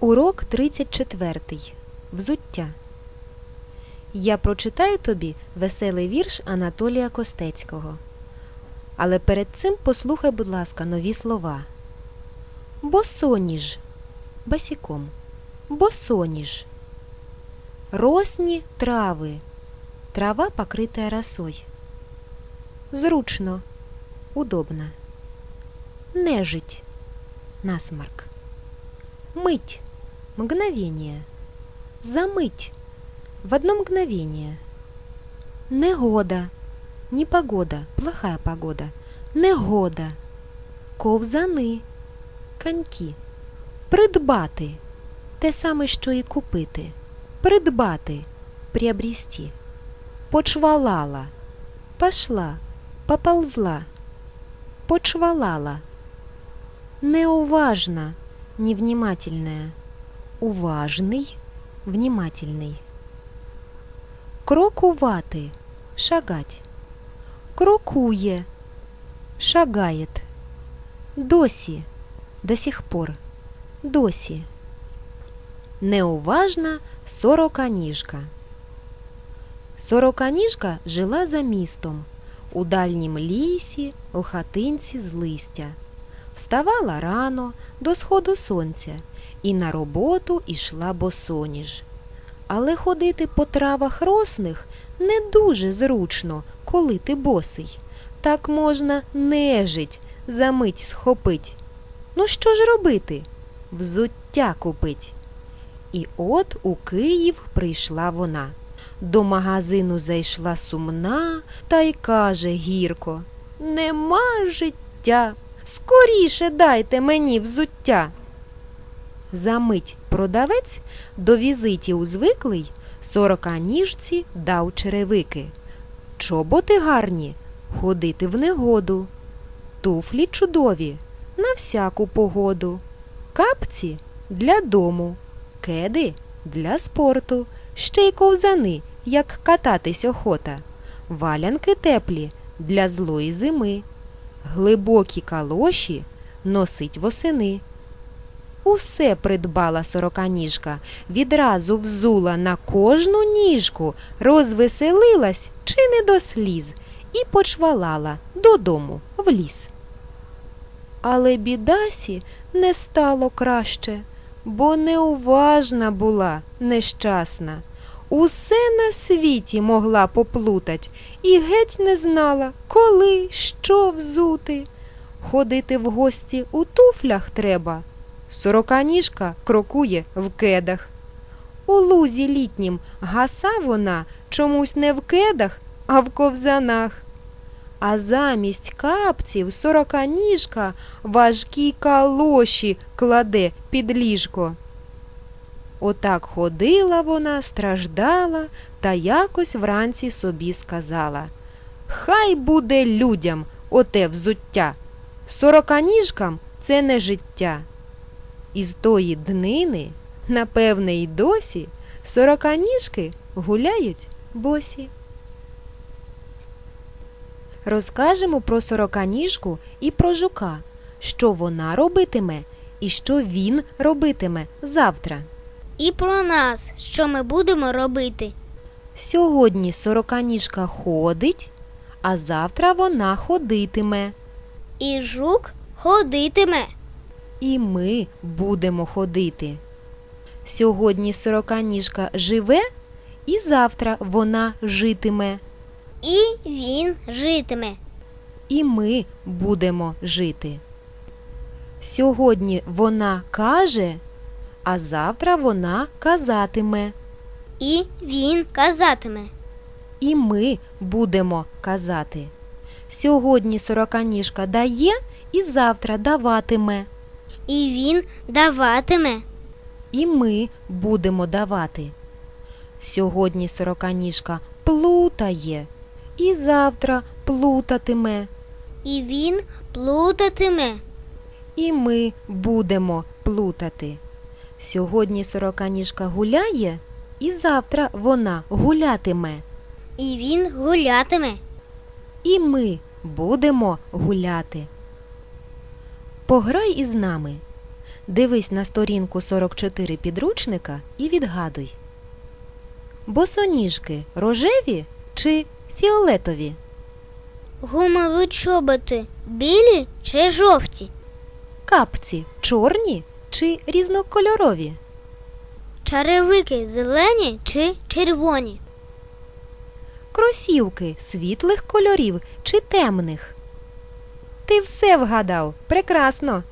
Урок 34. Взуття. Я прочитаю тобі веселий вірш Анатолія Костецького. Але перед цим послухай, будь ласка, нові слова. Босоніж. Басіком. Босоніж. Росні трави. Трава, покрытая росой. Зручно. Удобно. Нежить. Насморк. Мыть. Мгновение. Замыть. В одно мгновение. Негода. Непогода. Плохая погода. Негода. Ковзани. Коньки. Придбати. Те саме, що і купити. Придбати. Приобрести. Почвалала. Пошла. Поползла. Почвалала. Неуважна. Невнимательная. Уважный. Внимательный. Крокувати. Шагать. Крокує. Шагает. Досі. До сих пор. Досі. Неуважна сороканіжка. Сороканіжка жила за містом, у дальнім лісі, у хатинці з листя. Вставала рано до сходу сонця і на роботу ішла босоніж. Але ходити по травах росних не дуже зручно, коли ти босий. Так можна нежить за мить схопить. Ну що ж робити? Взуття купить. І от у Київ прийшла вона. До магазину зайшла сумна та й каже гірко Нема життя. Скоріше дайте мені взуття. Замить продавець до візитів звиклий сороканіжці дав черевики. Чоботи гарні ходити в негоду. Туфлі чудові на всяку погоду. Капці для дому, кеди для спорту, ще й ковзани, як кататись охота, валянки теплі для злої зими, глибокі калоші носить восени. Усе придбала сороканіжка, відразу взула на кожну ніжку, розвеселилась чи не до сліз і почвалала додому в ліс. Але бідасі не стало краще, бо неуважна була нещасна. Усе на світі могла поплутать і геть не знала, коли, що взути. Ходити в гості у туфлях треба. Сороканіжка крокує в кедах. У лузі літнім гаса вона чомусь не в кедах, а в ковзанах. А замість капців сороканіжка важкі калоші кладе під ліжко. Отак ходила вона, страждала та якось вранці собі сказала Хай буде людям оте взуття, сороканіжкам це не життя. І з тої днини, напевне, й досі сороканіжки гуляють босі. Розкажемо про сороканіжку і про жука, що вона робитиме і що він робитиме завтра. І про нас, що ми будемо робити. Сьогодні сороканіжка ходить, а завтра вона ходитиме. І жук ходитиме. І ми будемо ходити. Сьогодні сороканіжка живе, і завтра вона житиме. І він житиме. І ми будемо жити. Сьогодні вона каже, а завтра вона казатиме. І він казатиме. І ми будемо казати. Сьогодні сороканіжка дає і завтра даватиме. І він даватиме. І ми будемо давати. Сьогодні сороканіжка плутає, і завтра плутатиме. І він плутатиме. І ми будемо плутати. Сьогодні сороканіжка гуляє, і завтра вона гулятиме. І він гулятиме. І ми будемо гуляти. Пограй із нами. Дивись на сторінку 44 підручника і відгадуй. Босоніжки рожеві чи фіолетові? Гумові чоботи білі чи жовті? Капці чорні чи різнокольорові? Черевики зелені чи червоні? Кросівки світлих кольорів чи темних? Ти все вгадав. Прекрасно.